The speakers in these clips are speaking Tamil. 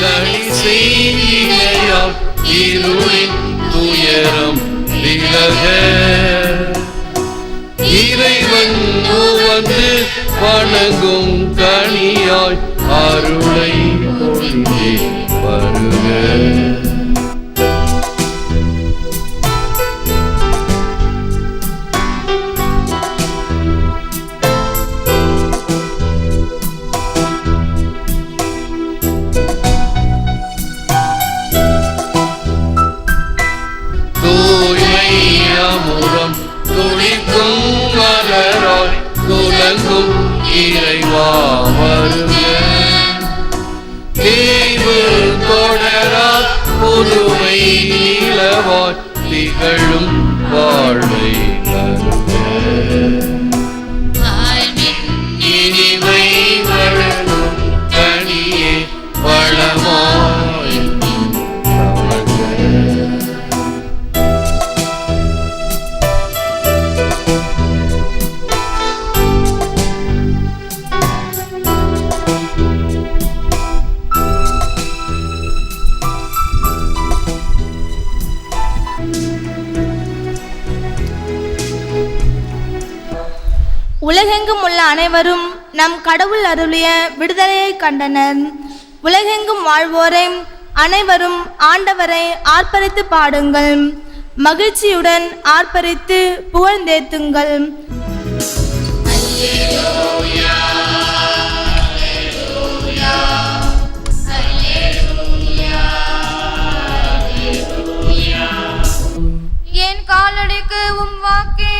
கனி செய்யால் இருளின் துயரம் விலக. இறைவன் வந்து வணங்கும் கனியாய் அருளை பொழிந்தே வருக. திகழும் வாழ்வை உலகெங்கும் உள்ள அனைவரும் நம் கடவுள் அருளிய விடுதலையை கண்டனர். உலகெங்கும் வாழ்வோரை அனைவரும் ஆண்டவரை ஆர்ப்பரித்து பாடுங்கள். மகிழ்ச்சியுடன் ஆர்ப்பரித்து புகழ்ந்தேத்துங்கள். என் காலடிக்கு உம் வாக்கே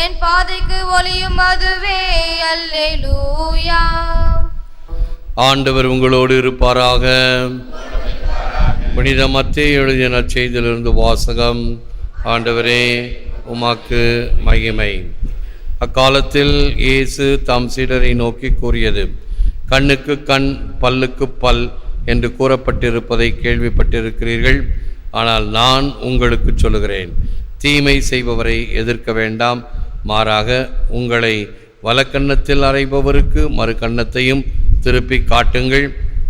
என் பாதைக்கு ஒளியும் அதுவே. அல்லேலூயா. ஆண்டவர் உங்களோடு இருப்பாராக. புனித மத்திய எழுதிய நற்செய்தியிலிருந்து வாசகம். ஆண்டவரே உமாக்கு மகிமை. அக்காலத்தில் இயேசு தம் சீடரை நோக்கி கூறியது கண்ணுக்கு கண் பல்லுக்கு பல் என்று கூறப்பட்டிருப்பதை கேள்விப்பட்டிருக்கிறீர்கள். ஆனால் நான் உங்களுக்கு சொல்லுகிறேன் தீமை செய்பவரை எதிர்க்க வேண்டாம். மாறாக உங்களை வலக்கன்னத்தில் அறைபவருக்கு மறு கன்னத்தையும் திருப்பி காட்டுங்கள்.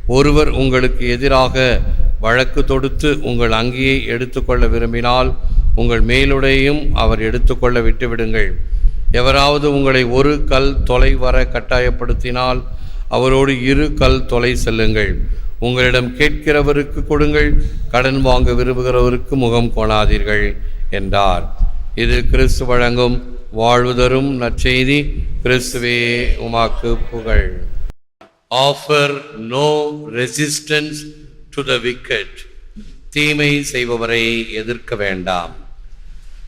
ஒருவர் உங்களுக்கு எதிராக வழக்கு தொடுத்து உங்கள் அங்கியை எடுத்துக்கொள்ள விரும்பினால் உங்கள் மேலுடையும் அவர் எடுத்துக்கொள்ள விட்டுவிடுங்கள். எவராவது உங்களை ஒரு கல் தொலை வர கட்டாயப்படுத்தினால் அவரோடு இரு கல் தொலை செல்லுங்கள். உங்களிடம் கேட்கிறவருக்கு கொடுங்கள் கடன் வாங்க விரும்புகிறவருக்கு முகம் கோணாதீர்கள் என்றார். இது கிறிஸ்து வழங்கும் வாழ்வுதரும் நற்செய்தி கிறிஸ்துவே உமாக்கு புகழ். Offer no resistance to the wicked தீமை செய்பவரை எதிர்க்க வேண்டாம்.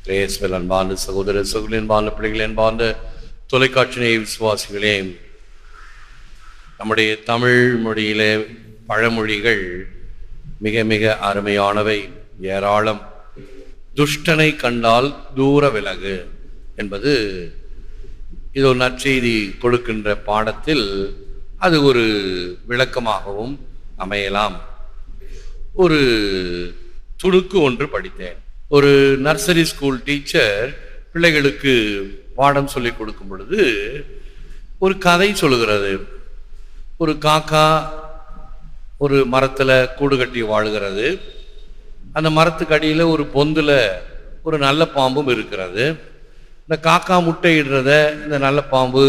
கிரேஸ்வல் அன்பார்ந்த சகோதர சகோதரி அன்பார்ந்த பிள்ளைகள் அன்பார்ந்த தொலைக்காட்சி விசுவாசிகளே நம்முடைய தமிழ் மொழியிலே பழமொழிகள் மிக மிக அருமையானவை. ஏராளம். துஷ்டனை கண்டால் தூர விலகு என்பது இது ஒரு நற்செய்தி கொடுக்கின்ற பாடத்தில் அது ஒரு விளக்கமாகவும் அமையலாம். ஒரு துணுக்கு ஒன்று படித்தேன். ஒரு நர்சரி ஸ்கூல் டீச்சர் பிள்ளைகளுக்கு பாடம் சொல்லி கொடுக்கும் பொழுது ஒரு கதை சொல்லுகிறது. ஒரு காக்கா ஒரு மரத்தில் கூடு கட்டி வாழுகிறது. அந்த மரத்துக்கு அடியில் ஒரு பொந்தில் ஒரு நல்ல பாம்பும் இருக்கிறது. இந்த காக்கா முட்டையிடுறத இந்த நல்ல பாம்பு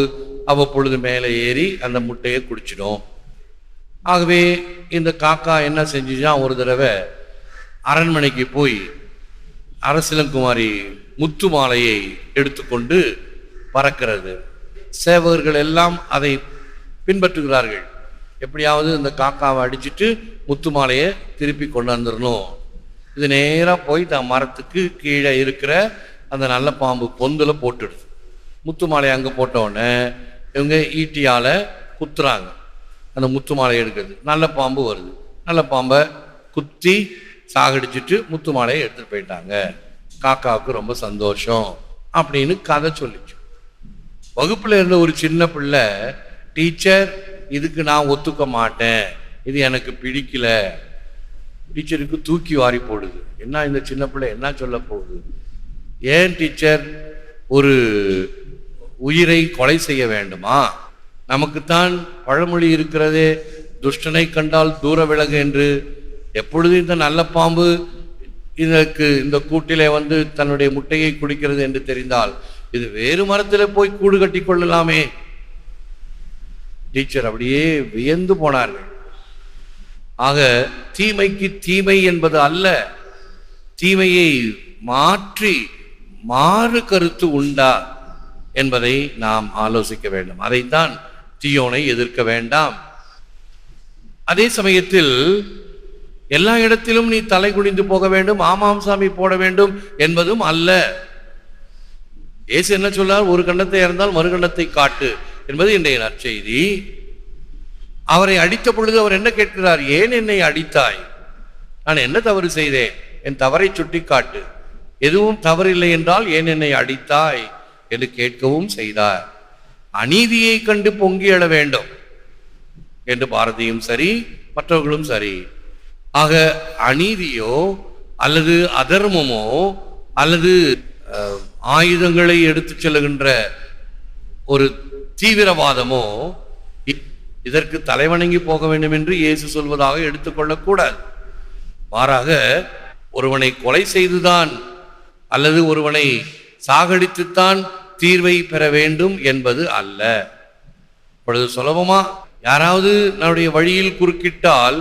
அவ்வப்பொழுது மேலே ஏறி அந்த முட்டையை குடிச்சிடும். ஆகவே இந்த காக்கா என்ன செஞ்சுச்சா ஒரு தடவை அரண்மனைக்கு போய் அரசிலங்குமாரி முத்து மாலையை எடுத்துக்கொண்டு பறக்கிறது. சேவகர்கள் எல்லாம் அதை பின்பற்றுகிறார்கள். எப்படியாவது இந்த காக்காவை அடிச்சுட்டு முத்து மாலையை திருப்பி கொண்டு வந்துடணும் இது நேராக போய் தான் மரத்துக்கு கீழே இருக்கிற அந்த நல்ல பாம்பு பொந்தில் போட்டுடுது முத்து மாலையை அங்கே போட்ட இவங்க ஈட்டியால் குத்துறாங்க. அந்த முத்து மாலையை எடுக்கிறது. நல்ல பாம்பு வருது. நல்ல பாம்பை குத்தி சாகடிச்சிட்டு முத்து மாலையை எடுத்துகிட்டு போயிட்டாங்க. காக்காவுக்கு ரொம்ப சந்தோஷம் அப்படின்னு கதை சொல்லிச்சு. வகுப்பில் இருந்த ஒரு சின்ன பிள்ளை டீச்சர் இதுக்கு நான் ஒத்துக்க மாட்டேன். இது எனக்கு பிடிக்கல. டீச்சருக்கு தூக்கி வாரி போடுது. என்ன இந்த சின்ன பிள்ளை? என்ன சொல்ல போகுது? ஏன் டீச்சர்? ஒரு உயிரை கொலை செய்ய வேண்டுமா? நமக்குத்தான் பழமொழி இருக்கிறதே. துஷ்டனை கண்டால் தூர விலகு என்று. எப்பொழுது இந்த நல்ல பாம்பு இதற்கு இந்த கூட்டிலே வந்து தன்னுடைய முட்டையை குடிக்கிறது என்று தெரிந்தால் இது வேறு மரத்தில் போய் கூடு கட்டி கொள்ளலாமே. டீச்சர் அப்படியே வியந்து போனார்கள். ஆக தீமைக்கு தீமை என்பது அல்ல. தீமையை மாற்றி மாறு கருத்து உண்டா என்பதை நாம் ஆலோசிக்க வேண்டும். அதைத்தான் தீயோனை எதிர்க்க வேண்டாம். அதே சமயத்தில் எல்லா இடத்திலும் நீ தலை குனிந்து போக வேண்டும் ஆமாம் சாமி போட வேண்டும் என்பதும் அல்ல. இயேசு என்ன சொல்லார் ஒரு கண்டத்தை இறந்தால் மறு கண்டத்தை காட்டு என்பது இன்றைய நற்செய்தி. அவரை அடித்த பொழுது அவர் என்ன கேட்கிறார்? ஏன் என்னை அடித்தாய்? நான் என்ன தவறு செய்தேன்? என் தவறை சுட்டிக்காட்டு. எதுவும் தவறில்லை என்றால் ஏன் என்னை அடித்தாய்? என்று கேட்கவும் செய்தார். அநீதியை கண்டு பொங்கி எழ வேண்டும். என்று பாரதியும் சரி மற்றவர்களும் சரி. ஆக அநீதியோ அல்லது அதர்மமோ அல்லது ஆயுதங்களை எடுத்துச் செல்லுகின்ற ஒரு தீவிரவாதமோ இதற்கு தலைவணங்கி போக வேண்டும் என்று இயேசு சொல்வதாக எடுத்துக்கொள்ளக்கூடாது மாறாக ஒருவனை கொலை செய்துதான் அல்லது ஒருவனை சாகடித்துத்தான் தீர்வை பெற வேண்டும் என்பது அல்ல. இப்பொழுது சுலபமா யாராவது நம்முடைய வழியில் குறுக்கிட்டால்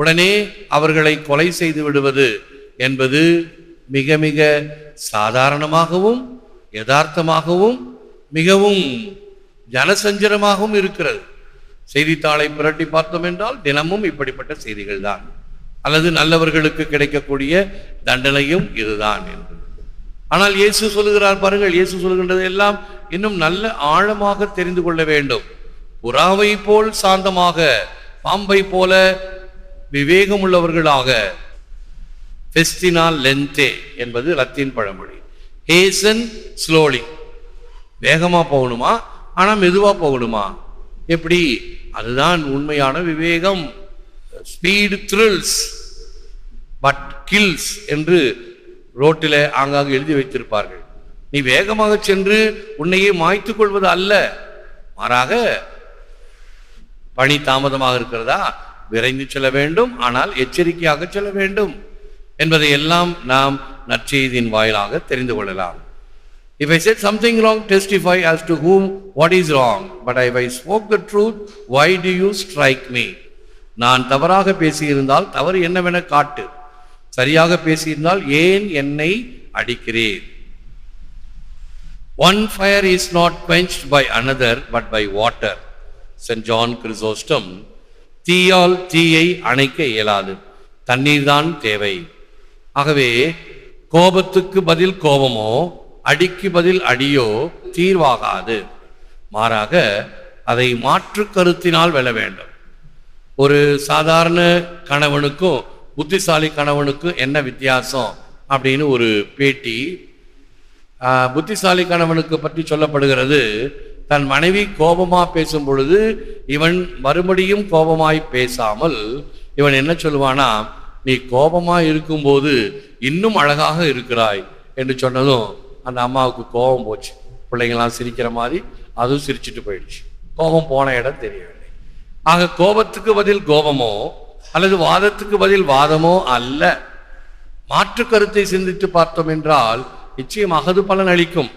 உடனே அவர்களை கொலை செய்து விடுவது என்பது மிக மிக சாதாரணமாகவும் யதார்த்தமாகவும் மிகவும் ஜனசஞ்சரமாகவும் இருக்கிறது. செய்தித்தாளை புரட்டி பார்த்தோம் என்றால் தினமும் இப்படிப்பட்ட செய்திகள் தான் அல்லது நல்லவர்களுக்கு கிடைக்கக்கூடிய தண்டனையும் இதுதான் என்று ஆனால் இயேசு சொல்லுகிறார் பாருங்கள் இயேசு சொல்லுகின்றது எல்லாம் இன்னும் நல்ல ஆழமாக தெரிந்து கொள்ள வேண்டும். புறாவை போல் சாந்தமாக பாம்பை போல விவேகமுள்ளவர்களாக. ஃபெஸ்டினா லென்தே என்பது லத்தீன் பழமொழி. ஹேசன் ஸ்லோலி வேகமாக போகணுமா? ஆனால் மெதுவாக போகணுமா? எப்படி? அதுதான் உண்மையான விவேகம். ஸ்பீடு த்ரில்ஸ் பட் கில்ஸ் என்று ரோட்டில் ஆங்காங்கு எழுதி வைத்திருப்பார்கள். நீ வேகமாக சென்று உன்னையே மாய்த்து கொள்வது அல்ல. மாறாக பணி தாமதமாக இருக்கிறதா? விரைந்து செல்ல வேண்டும் ஆனால் எச்சரிக்கையாக செல்ல வேண்டும் என்பதை எல்லாம் நாம் நற்செய்தியின் வாயிலாக தெரிந்து கொள்ளலாம். If I said something wrong, testify as to whom what is wrong. But if I spoke the truth, why do you strike me? நான் தவறாக பேசியிருந்தால் தவறு என்னவென காட்டு. சரியாக பேசியிருந்தால் ஏன் என்னை அடிக்கிறீர்? One fire is not quenched by another but by water saint John Chrysostom தீயால் தீயை அணைக்க இயலாது. தண்ணீர் தான் தேவை. ஆகவே கோபத்துக்கு பதில் கோபமோ அடிக்கு பதில் அடியோ தீர்வாகாது. மாறாக அதை மாற்று கருத்தினால் வெல்ல வேண்டும். ஒரு சாதாரண கணவனுக்கும் புத்திசாலி கணவனுக்கு என்ன வித்தியாசம் அப்படின்னு ஒரு பேட்டி. புத்திசாலி கணவனுக்கு பற்றி சொல்லப்படுகிறது தன் மனைவி கோபமாக பேசும் பொழுது இவன் மறுபடியும் கோபமாய் பேசாமல் இவன் என்ன சொல்லுவானா நீ கோபமாக இருக்கும்போது இன்னும் அழகாக இருக்கிறாய் என்று சொன்னதும் அந்த அம்மாவுக்கு கோபம் போச்சு. பிள்ளைங்களாம் சிரிக்கிற மாதிரி அதுவும் சிரிச்சிட்டு போயிடுச்சு. கோபம் போன இடம் தெரியவில்லை. ஆக கோபத்துக்கு பதில் கோபமோ அல்லது வாதத்துக்கு பதில் வாதமோ அல்ல. மாற்று கருத்தை சிந்தித்து பார்த்தோம் என்றால் நிச்சயமாக அது பலன் அளிக்கும்.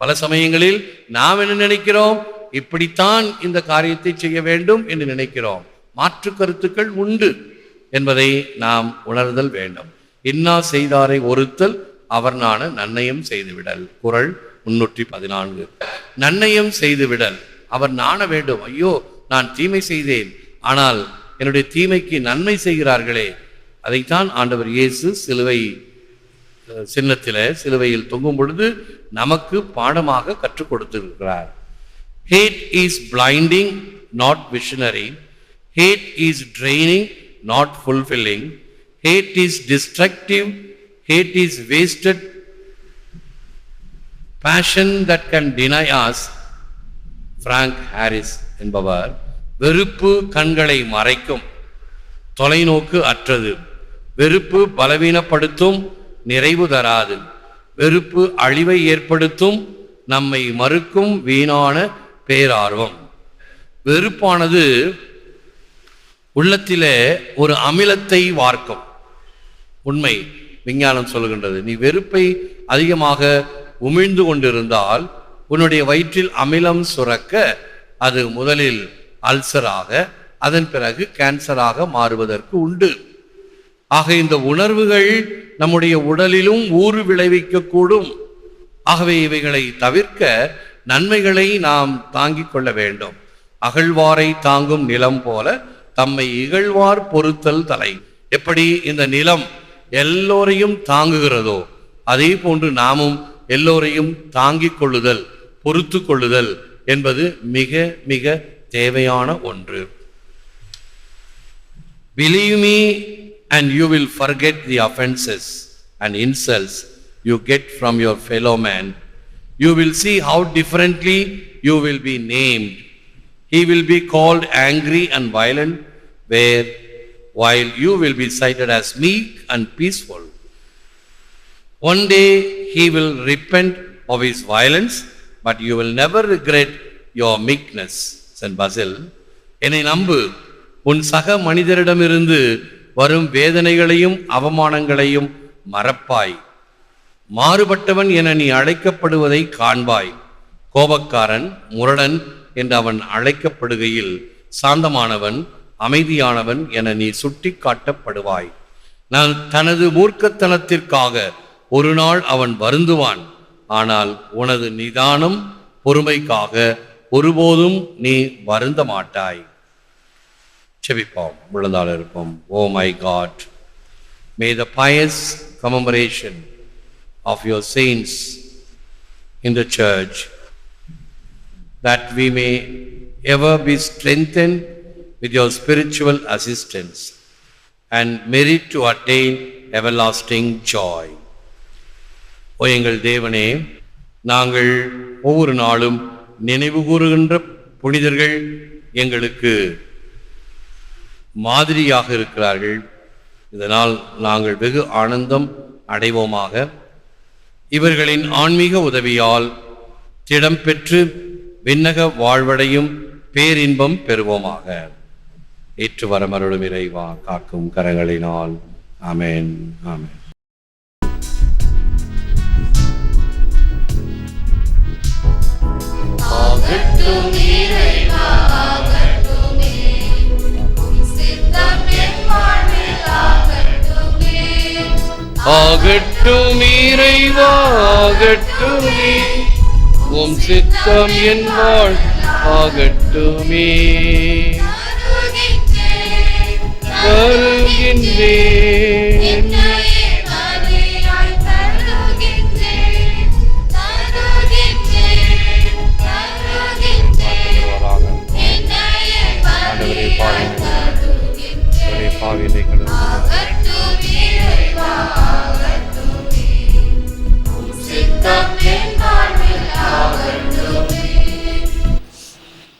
பல சமயங்களில் நாம் என்ன நினைக்கிறோம்? இப்படித்தான் இந்த காரியத்தை செய்ய வேண்டும் என்று நினைக்கிறோம். மாற்று கருத்துக்கள் உண்டு என்பதை நாம் உணர்தல் வேண்டும். இன்னா செய்தாரை ஒருத்தல் அவர் நான் நன்னயம் செய்துவிடல். குரல் முன்னூற்றி பதினான்கு. நன்னயம் செய்துவிடல். அவர் நாண வேண்டும். ஐயோ நான் தீமை செய்தேன். ஆனால் என்னுடைய தீமைக்கு நன்மை செய்கிறார்களே. அதைத்தான் ஆண்டவர் இயேசு சிலுவை சின்னத்தில் சிலுவையில் தொங்கும் பொழுது நமக்கு பாடமாக கற்றுக் கொடுத்திருக்கிறார். Hate is blinding not visionary hate is draining not fulfilling hate is destructive hate is wasted passion that can deny as Frank Harris என்பவர் வெறுப்பு கண்களை மறைக்கும். தொலைநோக்கு அற்றது. வெறுப்பு பலவீனப்படுத்தும் நிறைவு தராது. வெறுப்பு அழிவை ஏற்படுத்தும் நம்மை மறுக்கும் வீணான பேரார்வம். வெறுப்பானது உள்ளத்திலே ஒரு அமிலத்தை வார்க்கும். உண்மை விஞ்ஞானம் சொல்லுகின்றது. நீ வெறுப்பை அதிகமாக உமிழ்ந்து கொண்டிருந்தால் உன்னுடைய வயிற்றில் அமிலம் சுரக்க அது முதலில் அல்சராக அதன் பிறகு கேன்சராக மாறுவதற்கு உண்டு. ஆக இந்த உணர்வுகள் நம்முடைய உடலிலும் ஊறு விளைவிக்கக்கூடும் ஆகவே இவைகளை தவிர்க்க நன்மைகளை நாம் தாங்கிக் கொள்ள வேண்டும். அகழ்வாரை தாங்கும் நிலம் போல தம்மை இகழ்வார் பொறுத்தல் தலை. எப்படி இந்த நிலம் எல்லோரையும் தாங்குகிறதோ அதே போன்று நாமும் எல்லோரையும் தாங்கிக் கொள்ளுதல் பொறுத்து கொள்ளுதல் என்பது மிக மிக தேவையான ஒன்று Believe me, and you will forget the offenses and insults you get from your fellow man. You will see how differently you will be named. He will be called angry and violent, where while you will be cited as meek and peaceful. One day he will repent of his violence, but you will never regret your meekness. Saint Basil என்னை நம்பு. உன் சக மனிதரிடமிருந்து வரும் வேதனைகளையும் அவமானங்களையும் மறப்பாய். மாறுபட்டவன் என நீ அழைக்கப்படுவதை காண்பாய். கோபக்காரன் முரடன் என்று அவன் அழைக்கப்படுகையில் சாந்தமானவன் அமைதியானவன் என நீ சுட்டிக்காட்டப்படுவாய். நான் தனது மூர்க்கத்தனத்திற்காக ஒரு நாள் அவன் வருந்துவான். ஆனால் உனது நிதானம் பொறுமைக்காக ஒருபோதும் நீ வருந்த மாட்டாய் செபிப்போம் விழுந்தால் இருப்போம் O my God may the pious commemoration of your saints in the church that we may ever be strengthened with your spiritual assistance and merit to attain everlasting joy ஓ எங்கள் தேவனே நாங்கள் ஒவ்வொரு நாளும் நினைவு கூறுகின்ற புனிதர்கள் எங்களுக்கு மாதிரியாக இருக்கிறார்கள். இதனால் நாங்கள் வெகு ஆனந்தம் அடைவோமாக. இவர்களின் ஆன்மீக உதவியால் திடம் பெற்று விண்ணக வாழ்வடையும் பேரின்பம் பெறுவோமாக. ஏற்று வரமருளும் இறைவா காக்கும் கரங்களினால். ஆமேன் ஆமேன். ஆகட்டும் இறைவா ஆகட்டுமே. உம் சித்தம் என் வாழ் ஆகட்டுமே. வருகின்றேன்